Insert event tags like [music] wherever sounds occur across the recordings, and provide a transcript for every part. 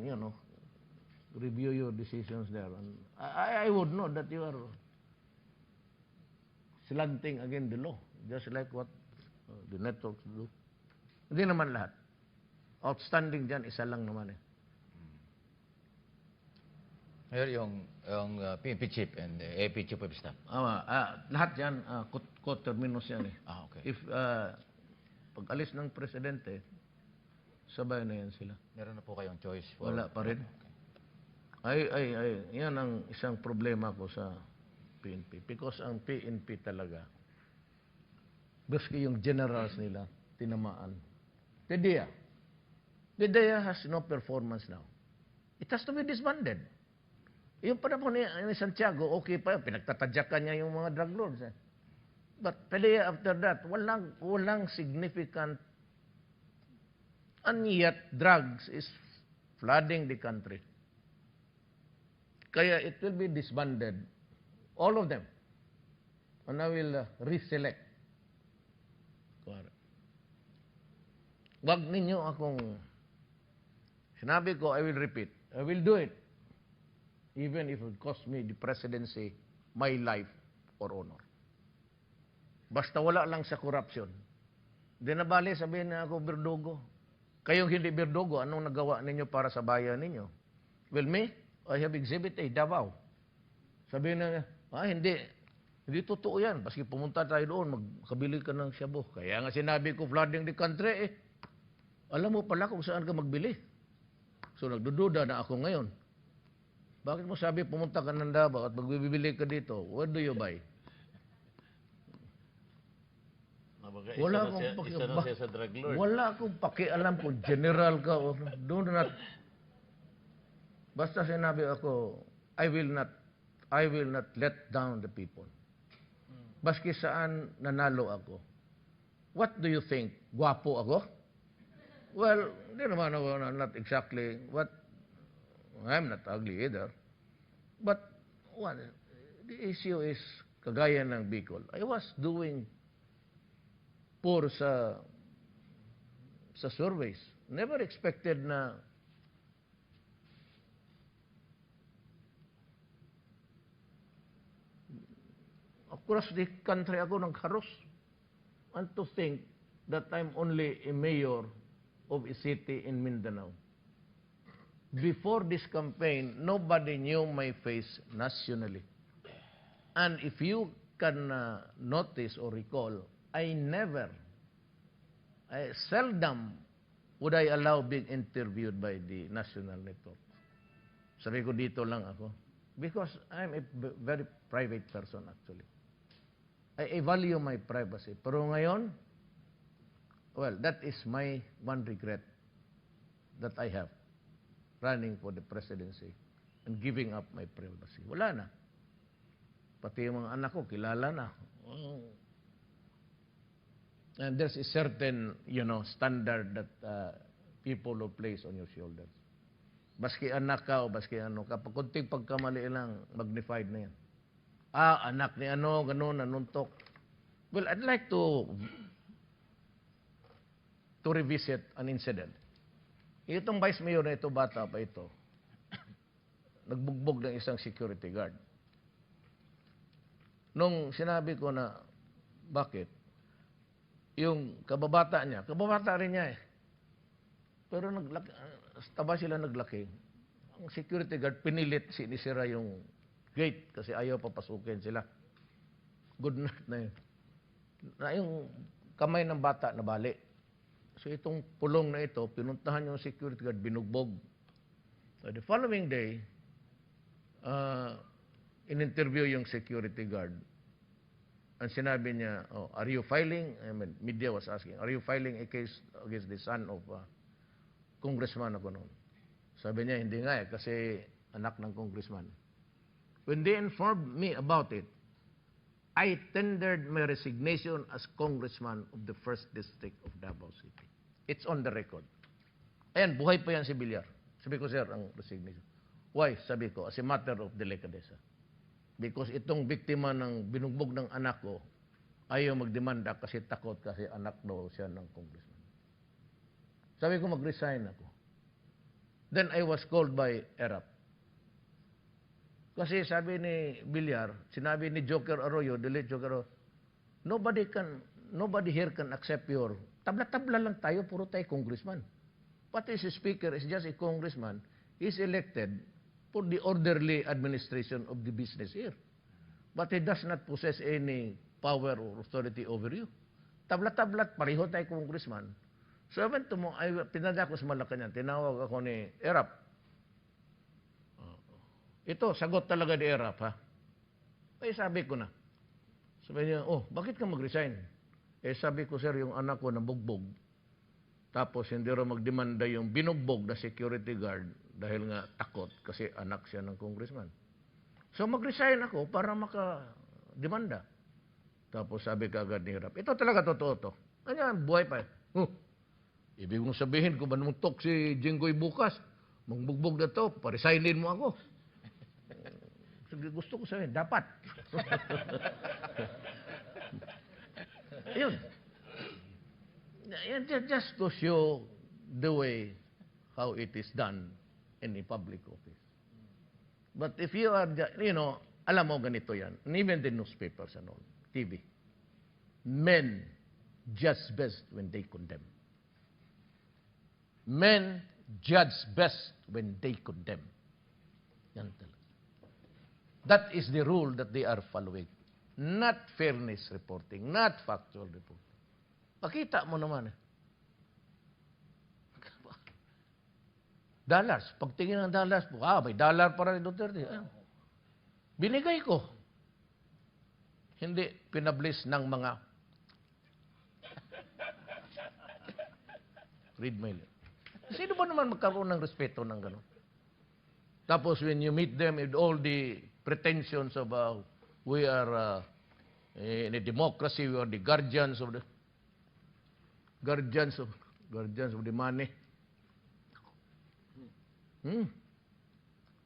and, you know, review your decisions there. And I, I would know that you are slanting again the law, just like what uh, the networks do. Hindi naman lahat. Outstanding dyan, isa lang naman eh. Mayor, yung, yung uh, PNP chief and the AP chief of staff. Ah, ah, lahat yan, uh, co-terminus yan eh. Ah, okay. If, uh, pag alis ng presidente, sabay na yan sila. Meron na po kayong choice for... Wala pa rin. Ay, ay, ay, yan ang isang problema ko sa PNP. Because ang PNP talaga, baski yung generals nila, tinamaan. The DEA has no performance now. It has to be disbanded. Yung panahon ni, ni Santiago, okay pa yun. Pinagtatadyakan niya yung mga drug lords. Eh. But PDEA after that, walang, walang significant and yet drugs is flooding the country. Kaya it will be disbanded, all of them. And I will uh, reselect. Wag ninyo akong, sinabi ko, I will repeat. I will do it. Even if it cost me the presidency, my life, or honor. Basta wala lang sa corruption. Di na bali, sabihin na ako, Berdugo. Kayong hindi Berdugo, anong nagawa ninyo para sa bayan ninyo? Well, me, I have exhibit A, Davao. Sabihin na, ah, hindi. Hindi totoo yan. Baski pumunta tayo doon, magkabili ka ng shabu. Kaya nga sinabi ko, flooding the country, eh. Alam mo pala kung saan ka magbili. So, nagdududa na ako ngayon. Bakit mo sabi, pumunta ka ng Davao at magbibili ka dito? What do you buy? Nabaga, Wala na akong siya, paki- isa na ba- siya sa drug lord. Wala akong pakialam kung general ka o do not. Basta sinabi ako, I will not, I will not let down the people. Baski saan nanalo ako. What do you think? Gwapo ako? Well, hindi naman ako, not exactly, what, I'm not ugly either. But, what, the issue is, kagaya ng Bicol, I was doing poor sa sa surveys. Never expected na across the country ako ng karos. And to think that I'm only a mayor of a city in Mindanao. Before this campaign, nobody knew my face nationally. And if you can uh, notice or recall, I never, I seldom would I allow being interviewed by the national network. Sabi ko dito lang ako. Because I'm a very private person actually. I, I value my privacy. Pero ngayon, well, that is my one regret that I have running for the presidency and giving up my privacy. Wala na. Pati yung mga anak ko, kilala na. Oh. And there's a certain, you know, standard that uh, people will place on your shoulders. Baski anak ka o baski ano ka, pag kunting pagkamali lang, magnified na yan. Ah, anak ni ano, ganun, nanuntok. Well, I'd like to to revisit an incident. Itong vice mayor na ito, bata pa ito, [coughs] nagbugbog ng isang security guard. Nung sinabi ko na, bakit? Yung kababata niya, kababata rin niya eh. Pero naglaki, taba sila naglaki. Ang security guard, pinilit sinisira yung gate kasi ayaw papasukin sila. Good night na yun. Na yung kamay ng bata na bali. So itong pulong na ito, pinuntahan yung security guard, binugbog. So the following day, uh, in-interview yung security guard. Ang sinabi niya, oh, are you filing? I mean, media was asking, are you filing a case against the son of uh, congressman ako noon? Sabi niya, hindi nga eh, kasi anak ng congressman. When they informed me about it, I tendered my resignation as congressman of the first district of Davao City. It's on the record. Ayan, buhay pa yan si Villar. Sabi ko, sir, ang resignation. Why? Sabi ko, as a matter of delicadeza. Because itong biktima ng binugbog ng anak ko, ayaw magdemanda kasi takot kasi anak daw siya ng congressman. Sabi ko, mag-resign ako. Then I was called by ERAP. Kasi sabi ni Villar, sinabi ni Joker Arroyo, the late Joker Arroyo, nobody can, nobody here can accept your, tabla-tabla lang tayo, puro tayo congressman. Pati si speaker is just a congressman. He's elected for the orderly administration of the business here. But he does not possess any power or authority over you. Tabla-tablat, pareho tayo congressman. So to, mo- I, pinadya ko sa Malacanang, tinawag ako ni Erap. Ito, sagot talaga ni Erap, ha? Eh, sabi ko na. Sabi niya, oh, bakit ka mag-resign? Eh, sabi ko, sir, yung anak ko nabugbog. Tapos, hindi rin magdemanda yung binugbog na security guard dahil nga takot kasi anak siya ng congressman. So, mag-resign ako para maka-demanda. Tapos, sabi ka agad ni Erap, ito talaga totoo to. Kanya, buhay pa. Huh. Ibig kong sabihin, kung manumutok si Jinggoy bukas, magbugbog na to, paresignin mo ako. [laughs] Sige, gusto ko sabihin, dapat. [laughs] Yun. Just to show the way how it is done in a public office. But if you are, you know, alam mo ganito yan, and even the newspapers and all, TV, men judge best when they condemn. Men judge best when they condemn. Yan talaga. That is the rule that they are following. Not fairness reporting, not factual reporting. Pakita mo naman eh. Dollars. Pagtingin ng dollars, ah, may dollar para ni Duterte. Ah. Binigay ko. Hindi pinablis ng mga [laughs] read my lips. Sino ba naman magkaroon ng respeto ng gano'n? Tapos when you meet them with all the pretensions of uh, we are uh, in a democracy, we are the guardians of the guardians of guardians of the money. Hmm.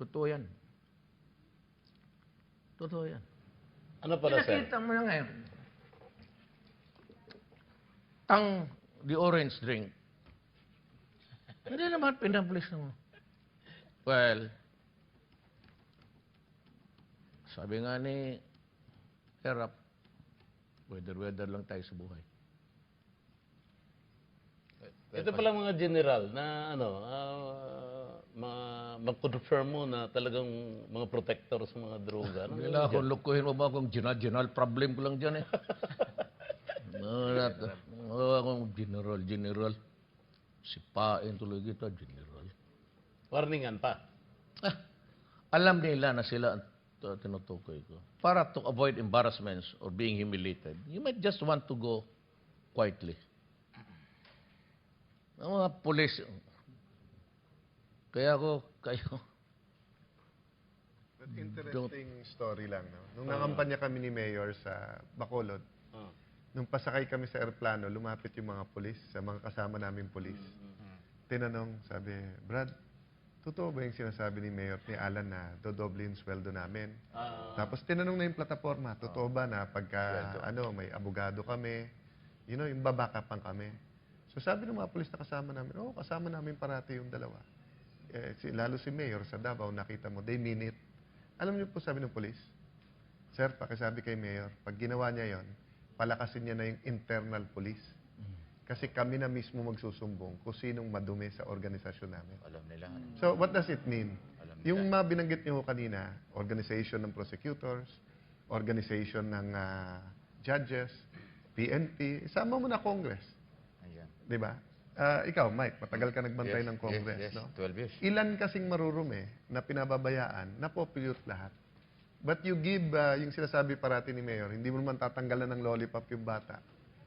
Totoo yan. Totoo yan. Ano pala, sir? Pinakita mo na ngayon. Tang, the orange drink. Hindi naman pinablis mo. Well, sabi nga ni Erap, weather-weather lang tayo sa buhay. Ito pala mga general na ano, ah, mga mag-confirm mo na talagang mga protector sa mga droga. Ano? Hindi na ako lukuhin mo ba akong general problem ko lang dyan eh. no, not, oh, akong general, general. Sipain tuloy kita, general. Warningan pa. Ah, alam nila na sila ang tinutukoy ko. Para to avoid embarrassments or being humiliated, you might just want to go quietly. Ang mga pulis, kaya ako, kayo, But interesting story lang. No? Nung nangampanya kami ni Mayor sa Bacolod, Ah. nung pasakay kami sa aeroplano, lumapit yung mga polis, sa mga kasama namin polis. Tinanong, sabi, Brad, totoo ba yung sinasabi ni Mayor ni Alan na dodoble yung sweldo namin? Tapos tinanong na yung plataforma, totoo ba na pagka ano, may abogado kami, you know, yung babakapan kami. So sabi ng mga polis na kasama namin, oh, kasama namin parati yung dalawa. Eh, si, lalo si Mayor sa Davao, nakita mo, they mean it. Alam niyo po sabi ng polis, Sir, pakisabi kay Mayor, pag ginawa niya yon, palakasin niya na yung internal police. Kasi kami na mismo magsusumbong kung sinong madumi sa organisasyon namin. Alam nila. ano. So, what does it mean? Alam nila. Yung mga binanggit niyo kanina, organization ng prosecutors, organization ng ah, judges, PNP, sama mo na Congress. Ayan. Di Ah, ikaw, Mike, matagal ka nagbantay Yes, ng Congress, yes, yes, no? 12 years. Ilan kasing marurumi na pinababayaan, na populate lahat. But you give, uh, yung sinasabi parati ni Mayor, hindi mo naman tatanggalan ng lollipop yung bata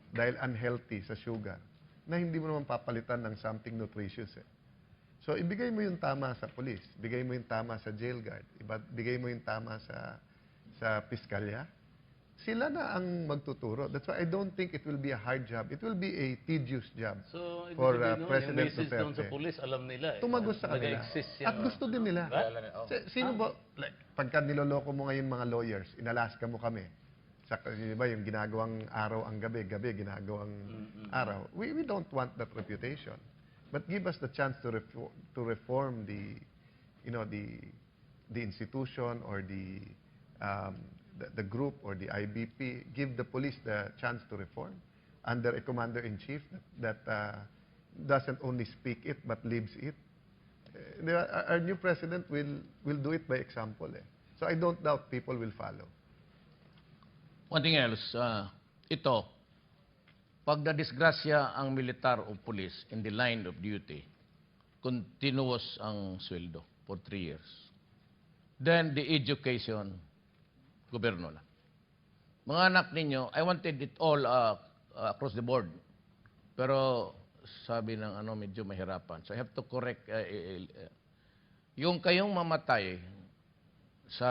dahil unhealthy sa sugar, na hindi mo naman papalitan ng something nutritious. Eh. So, ibigay mo yung tama sa police, bigay mo yung tama sa jail guard, iba, bigay mo yung tama sa sa piskalya. Sila na ang magtuturo. That's why I don't think it will be a hard job. It will be a tedious job. So, For, uh, nun, President yung doon sa Duterte. pulis, alam nila. Eh, tumagos sa kanila. At gusto din nila. Na- oh. Si- Sino ba, like, pagka niloloko mo ngayon mga lawyers, inalaska mo kami, sa, di ba, yung ginagawang araw ang gabi, gabi ginagawang araw, we, we don't want that reputation. but give us the chance to reform, to reform the, you know, the, the institution or the, um, the, group or the IBP. Give the police the chance to reform under a commander-in-chief that, that uh, doesn't only speak it but lives it. Uh, the- our- new president will, will do it by example. Eh. So I don't doubt people will follow. One thing else, ah, ito, pag nadisgrasya ang militar o police in the line of duty, continuous ang sweldo for three years. Then the education, gobyerno lang. Mga anak ninyo, I wanted it all ah, across the board. Pero sabi ng ano, medyo mahirapan. So I have to correct, eh, eh, yung kayong mamatay sa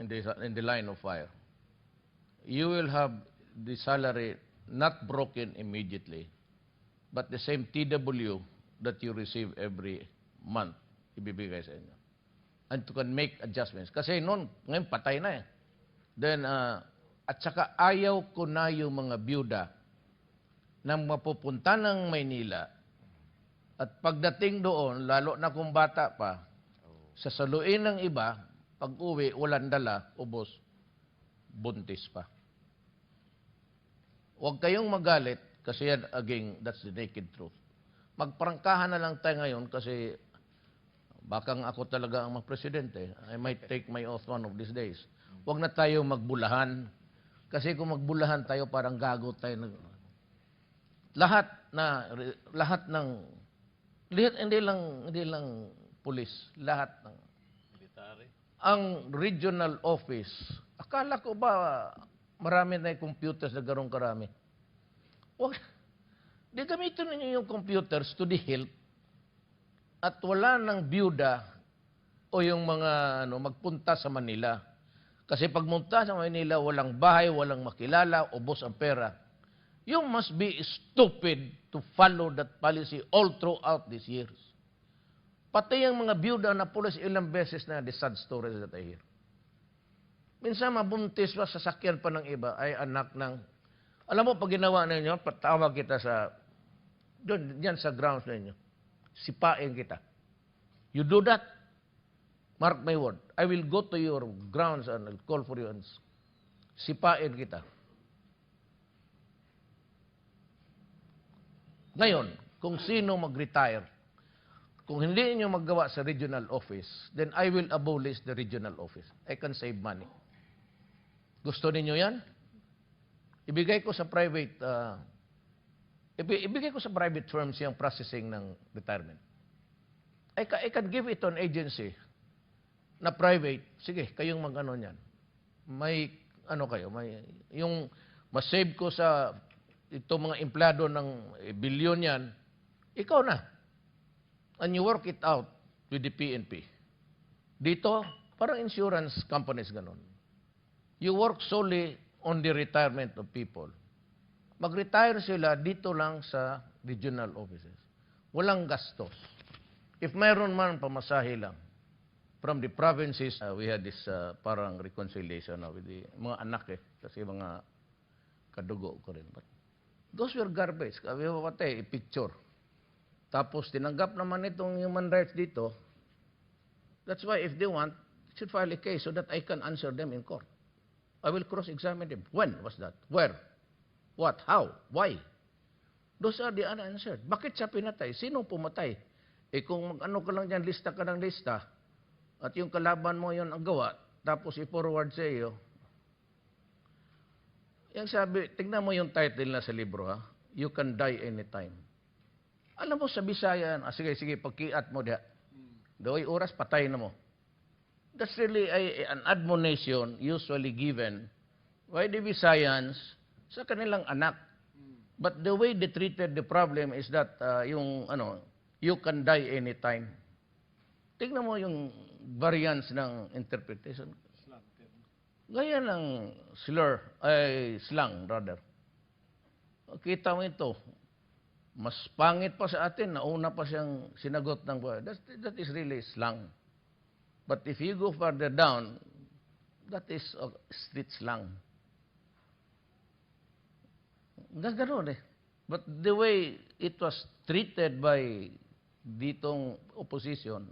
in the, in the line of fire, you will have the salary not broken immediately, but the same TW that you receive every month, ibibigay sa inyo. And you can make adjustments. Kasi noon, ngayon patay na eh. Then, ah, at saka ayaw ko na yung mga byuda na mapupunta ng Maynila at pagdating doon, lalo na kung bata pa, sasaluin ng iba, pag uwi, walang dala, ubos, buntis pa. Huwag kayong magalit kasi yan, again, that's the naked truth. Magprangkahan na lang tayo ngayon kasi baka nga ako talaga ang presidente. I might take my oath one of these days. Huwag na tayo magbulahan. Kasi kung magbulahan tayo, parang gago tayo. Nag- Lahat na, lahat ng, lahat, hindi lang, hindi lang pulis, lahat ng, Military. ang regional office, akala ko ba marami na yung computers na garong karami? Wag, di gamitin ninyo yung computers to the hilt at wala ng byuda o yung mga ano, magpunta sa Manila. Kasi pag munta sa Manila, walang bahay, walang makilala, ubos ang pera. You must be stupid to follow that policy all throughout these years. Pati yung mga byuda na pulis ilang beses na the sad stories that I hear. Minsan mabuntis pa, sasakyan pa ng iba, ay anak ng... Alam mo, pag ginawa ninyo, patawag kita sa... Doon, yan sa grounds ninyo. Sipain kita. You do that, mark my word, I will go to your grounds and I'll call for you and sipain kita. Ngayon, kung sino mag-retire, kung hindi niyo maggawa sa regional office, then I will abolish the regional office. I can save money. Gusto niyo yan? Ibigay ko sa private, uh, ibigay ko sa private firms yung processing ng retirement. I, I can give it to an agency na private. Sige, kayong mag-ano niyan. May, ano kayo, may, yung masave ko sa itong mga empleyado ng eh, bilyon yan, ikaw na and you work it out with the PNP. Dito, parang insurance companies ganun. You work solely on the retirement of people. Mag-retire sila dito lang sa regional offices. Walang gastos. If mayroon man, pamasahe lang. From the provinces, uh, we had this uh, parang reconciliation uh, with the mga anak eh. Kasi mga kadugo ko rin. But those were garbage. Kami patay, picture. Tapos tinanggap naman itong human rights dito. That's why if they want, should file a case so that I can answer them in court. I will cross-examine them. When was that? Where? What? How? Why? Those are the unanswered. Bakit siya pinatay? Sino pumatay? Eh kung ano ka lang dyan, lista ka ng lista, at yung kalaban mo yon ang gawa, tapos i-forward sa iyo, yung sabi, tignan mo yung title na sa libro ha, You can die anytime. Alam mo sa Bisaya, ah, sige, sige, pagkiat mo diha. Doy oras, patay na mo. That's really a, an admonition usually given by the Visayans sa kanilang anak. But the way they treated the problem is that uh, yung ano, you can die anytime. Tingnan mo yung variance ng interpretation. Gaya ng slur, ay slang rather. Kita mo ito, mas pangit pa sa atin, nauna pa siyang sinagot ng buhay. That, that is really slang. But if you go further down, that is uh, street slang. Ganoon eh. But the way it was treated by ditong opposition